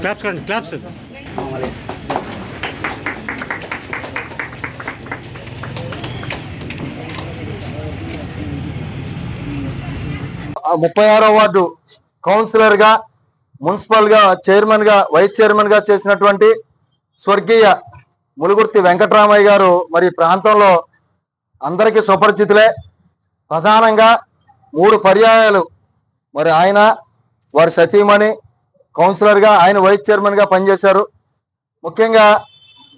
Claps కండి claps ఆ ముప్పై ఆరో వార్డు కౌన్సిలర్గా మున్సిపల్గా చైర్మన్గా వైస్ చైర్మన్గా చేసినటువంటి స్వర్గీయ ములుగుర్తి వెంకటరామయ్య గారు మరి ప్రాంతంలో అందరికీ సుపరిచితులే. ప్రధానంగా మూడు పర్యాయాలు. మరి ఆయన వారి సతీమణి కౌన్సిలర్గా ఆయన వైస్ చైర్మన్గా పనిచేశారు. ముఖ్యంగా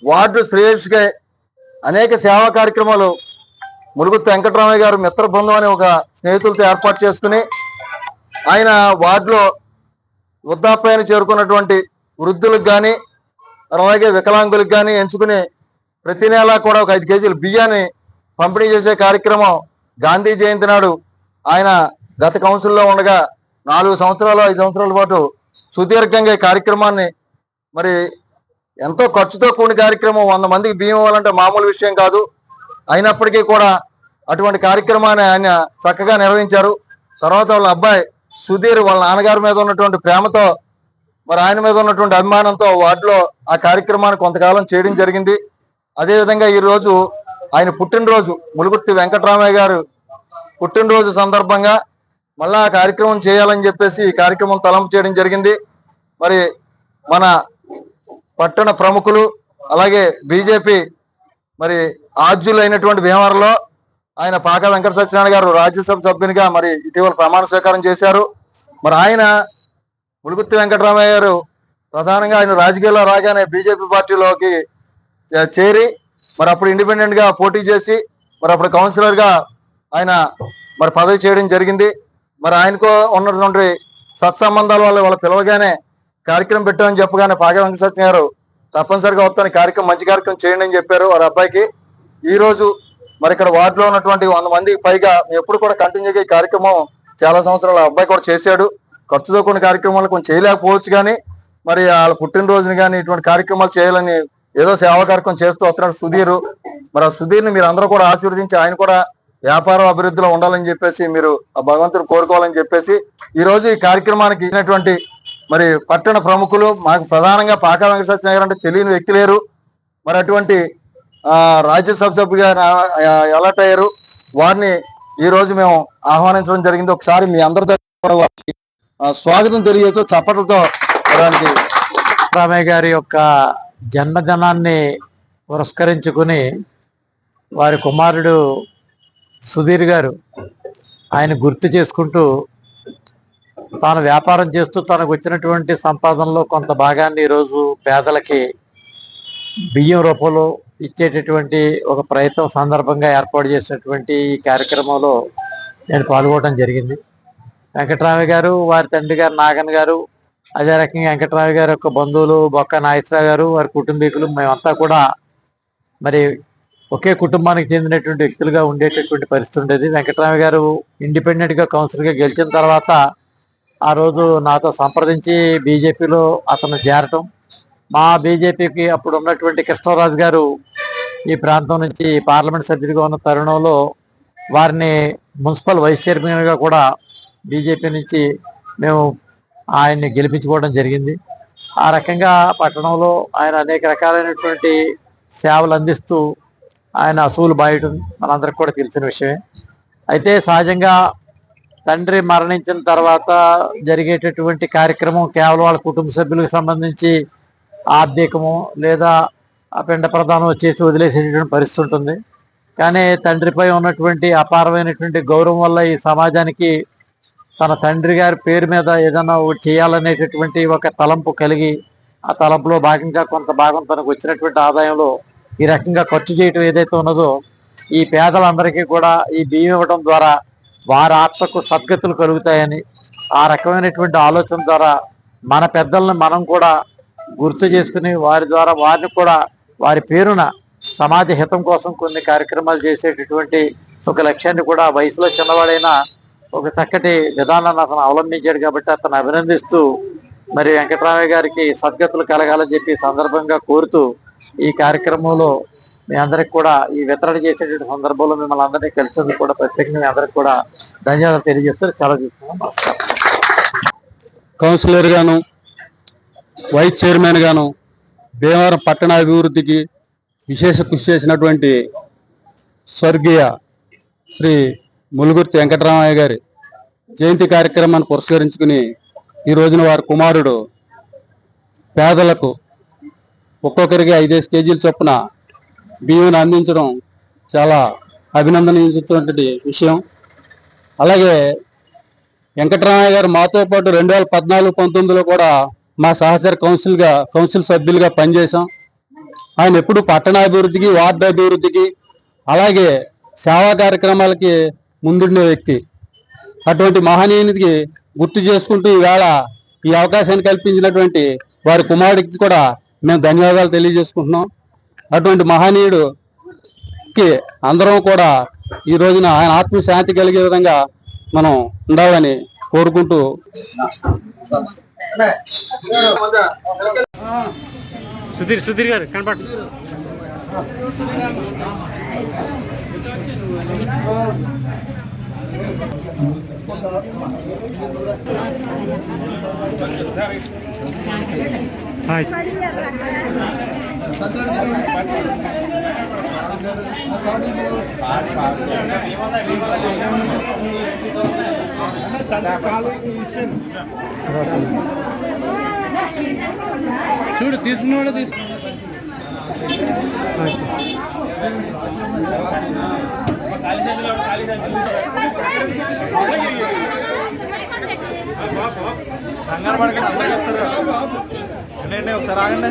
వార్డు శ్రేయస్గా అనేక సేవా కార్యక్రమాలు ములుగుత్తి వెంకటరామయ్య గారు మిత్ర బృందం అనే ఒక స్నేహితులతో ఏర్పాటు చేసుకుని ఆయన వార్డులో వృద్ధాప్యాన్ని చేరుకున్నటువంటి వృద్ధులకు కానీ అలాగే వికలాంగులకు కానీ ఎంచుకుని ప్రతి నెలా కూడా ఒక ఐదు కేజీల బియ్యాన్ని పంపిణీ చేసే కార్యక్రమం గాంధీ జయంతి నాడు ఆయన గత కౌన్సిల్లో ఉండగా నాలుగు సంవత్సరాలు ఐదు సంవత్సరాల పాటు సుదీర్ఘంగా ఈ కార్యక్రమాన్ని మరి ఎంతో ఖర్చుతో కూడిన కార్యక్రమం. వంద మందికి బియ్యం ఇవ్వాలంటే మామూలు విషయం కాదు. అయినప్పటికీ కూడా అటువంటి కార్యక్రమాన్ని ఆయన చక్కగా నిర్వహించారు. తర్వాత వాళ్ళ అబ్బాయి సుధీర్ వాళ్ళ నాన్నగారి మీద ఉన్నటువంటి ప్రేమతో మరి ఆయన మీద ఉన్నటువంటి అభిమానంతో వార్డులో ఆ కార్యక్రమాన్ని కొంతకాలం చేయడం జరిగింది. అదేవిధంగా ఈరోజు ఆయన పుట్టినరోజు ములుగుర్తి వెంకటరామయ్య గారు పుట్టినరోజు సందర్భంగా మళ్ళా ఆ కార్యక్రమం చేయాలని చెప్పేసి ఈ కార్యక్రమం తలంపు చేయడం జరిగింది. మరి మన పట్టణ ప్రముఖులు అలాగే బీజేపీ మరి ఆద్యులైనటువంటి భీమవరంలో ఆయన పాక వెంకట సత్యనారాయణ గారు రాజ్యసభ సభ్యునిగా మరి ఇటీవల ప్రమాణ స్వీకారం చేశారు. మరి ఆయన ములుగుత్తి వెంకటరామయ్య గారు ప్రధానంగా ఆయన రాజకీయాల్లో రాగానే బీజేపీ పార్టీలోకి చేరి మరి అప్పుడు ఇండిపెండెంట్గా పోటీ చేసి మరి అప్పుడు కౌన్సిలర్గా ఆయన మరి పదవి చేయడం జరిగింది. మరి ఆయనకు ఉన్నటువంటి సత్సంబంధాల వల్ల వాళ్ళ పిలవగానే కార్యక్రమం పెట్టామని చెప్పగానే పాక వెంకట సత్యం గారు తప్పనిసరిగా వస్తాను కార్యక్రమం మంచి కార్యక్రమం చేయండి అని చెప్పారు వారి అబ్బాయికి. ఈరోజు మరి ఇక్కడ వార్డులో ఉన్నటువంటి వంద మందికి పైగా ఎప్పుడు కూడా కంటిన్యూగా ఈ కార్యక్రమం చాలా సంవత్సరాలు అబ్బాయి కూడా చేశాడు. ఖర్చుతో కొన్ని కార్యక్రమాలు కొంచెం చేయలేకపోవచ్చు కానీ మరి వాళ్ళ పుట్టినరోజుని కానీ ఇటువంటి కార్యక్రమాలు చేయాలని ఏదో సేవా కార్యక్రమం చేస్తూ వస్తున్నాడు సుధీర్. మరి ఆ సుధీర్ని మీరు అందరూ కూడా ఆశీర్వదించి ఆయన కూడా వ్యాపారం అభివృద్ధిలో ఉండాలని చెప్పేసి మీరు ఆ భగవంతుడు కోరుకోవాలని చెప్పేసి ఈ రోజు ఈ కార్యక్రమానికి ఇచ్చినటువంటి మరి పట్టణ ప్రముఖులు మాకు ప్రధానంగా పాకా వెంకటేశ్వర అంటే తెలియని వ్యక్తి లేరు. మరి అటువంటి రాజ్యసభ సభ్యుగా ఎలర్ట్ అయ్యారు. వారిని ఈరోజు మేము ఆహ్వానించడం జరిగింది. ఒకసారి మీ అందరి కూడా స్వాగతం తెలియజేస్తూ చప్పట్లతో వారికి రామయ్య గారి యొక్క జన్మదినాన్ని పురస్కరించుకుని వారి కుమారుడు సుధీర్ గారు ఆయన గుర్తు చేసుకుంటూ తాను వ్యాపారం చేస్తూ తనకు వచ్చినటువంటి సంపాదనలో కొంత భాగాన్ని ఈరోజు పేదలకి బియ్యం రూపంలో ఇచ్చేటటువంటి ఒక ప్రయత్నం సందర్భంగా ఏర్పాటు చేసినటువంటి ఈ కార్యక్రమంలో నేను పాల్గొనడం జరిగింది. వెంకటరామయ్య గారు వారి తండ్రి గారు నాగన్ గారు అదే రకంగా వెంకటరామయ్య గారి యొక్క బంధువులు బొక్క నాగేశ్వరరావు గారు వారి కుటుంబీకులు మేమంతా కూడా మరి ఒకే కుటుంబానికి చెందినటువంటి వ్యక్తులుగా ఉండేటటువంటి పరిస్థితి ఉండేది. వెంకటరామయ్య గారు ఇండిపెండెంట్గా కౌన్సిల్గా గెలిచిన తర్వాత ఆ రోజు నాతో సంప్రదించి బీజేపీలో అతను చేరటం మా బీజేపీకి అప్పుడు ఉన్నటువంటి కృష్ణరాజు గారు ఈ ప్రాంతం నుంచి పార్లమెంట్ సభ్యుడిగా ఉన్న తరుణంలో వారిని మున్సిపల్ వైస్ చైర్మన్గా కూడా బీజేపీ నుంచి మేము ఆయన్ని గెలిపించుకోవడం జరిగింది. ఆ రకంగా పట్టణంలో ఆయన అనేక రకాలైనటువంటి సేవలు అందిస్తూ ఆయన అసూలు బాయటం మనందరికి కూడా తెలిసిన విషయమే. అయితే సహజంగా తండ్రి మరణించిన తర్వాత జరిగేటటువంటి కార్యక్రమం కేవలం వాళ్ళ కుటుంబ సభ్యులకు సంబంధించి ఆర్థికము లేదా ఆ పిండ ప్రధానం వచ్చేసి వదిలేసేటటువంటి పరిస్థితి ఉంటుంది. కానీ తండ్రిపై ఉన్నటువంటి అపారమైనటువంటి గౌరవం వల్ల ఈ సమాజానికి తన తండ్రి గారి పేరు మీద ఏదైనా చేయాలనేటటువంటి ఒక తలంపు కలిగి ఆ తలంపులో భాగంగా కొంత భాగం తనకు వచ్చినటువంటి ఆదాయంలో ఈ రకంగా ఖర్చు చేయటం ఏదైతే ఉన్నదో ఈ పేదలందరికీ కూడా ఈ బియ్యం ఇవ్వడం ద్వారా వారి ఆత్మకు సద్గతులు కలుగుతాయని ఆ రకమైనటువంటి ఆలోచన ద్వారా మన పెద్దలను మనం కూడా గుర్తు చేసుకుని వారి ద్వారా వారిని కూడా వారి పేరున సమాజ హితం కోసం కొన్ని కార్యక్రమాలు చేసేటటువంటి ఒక లక్ష్యాన్ని కూడా వయసులో చిన్నవాడైన ఒక చక్కటి విధానాన్ని అతను అవలంబించాడు కాబట్టి అతను అభినందిస్తూ మరి వెంకటరామయ్య గారికి సద్గతులు కలగాలని చెప్పి సందర్భంగా కోరుతూ ఈ కార్యక్రమంలో మీ అందరికి కూడా ఈ వితరణ చేసేటువంటి సందర్భంలో మిమ్మల్ని అందరినీ కలిసేందుకు కూడా ప్రత్యేకంగా మీ అందరికి కూడా ధన్యవాదాలు తెలియజేస్తారు చాలా చూస్తున్నాం నమస్కారం. కౌన్సిలర్ గాను వైస్ చైర్మన్ గాను భీమవరం పట్టణ అభివృద్ధికి విశేష కృషి చేసినటువంటి స్వర్గీయ శ్రీ ములుగుర్తి వెంకటరామయ్య గారి జయంతి కార్యక్రమాన్ని పురస్కరించుకుని ఈ రోజున వారి కుమారుడు పేదలకు ఒక్కొక్కరికి ఐదేసి కేజీల చొప్పున బియ్యం అందించడం చాలా అభినందనీయటువంటి విషయం. అలాగే వెంకటరామయ్య గారు మాతో పాటు రెండు వేల పద్నాలుగు పంతొమ్మిదిలో కూడా మా సహచర కౌన్సిల్గా కౌన్సిల్ సభ్యులుగా పనిచేశాం. ఆయన ఎప్పుడు పట్టణాభివృద్ధికి వార్డు అభివృద్ధికి అలాగే సేవా కార్యక్రమాలకి ముందుండే వ్యక్తి. అటువంటి మహనీయునికి గుర్తు చేసుకుంటూ ఈవేళ ఈ అవకాశాన్ని కల్పించినటువంటి వారి కుమారుడికి కూడా మేము ధన్యవాదాలు తెలియజేసుకుంటున్నాం. అటువంటి మహనీయుడుకి అందరం కూడా ఈ రోజున ఆయన ఆత్మశాంతి కలిగే విధంగా మనం ఉండాలని కోరుకుంటూ సుధీర్ సుధీర్ గారు కనపడు హాయ్ చూడు తీసుకున్నాడు తీసుకు. కంగారు పడకండి అందరూ చెప్తారు. ఏంటండి ఒకసారి ఆగండి.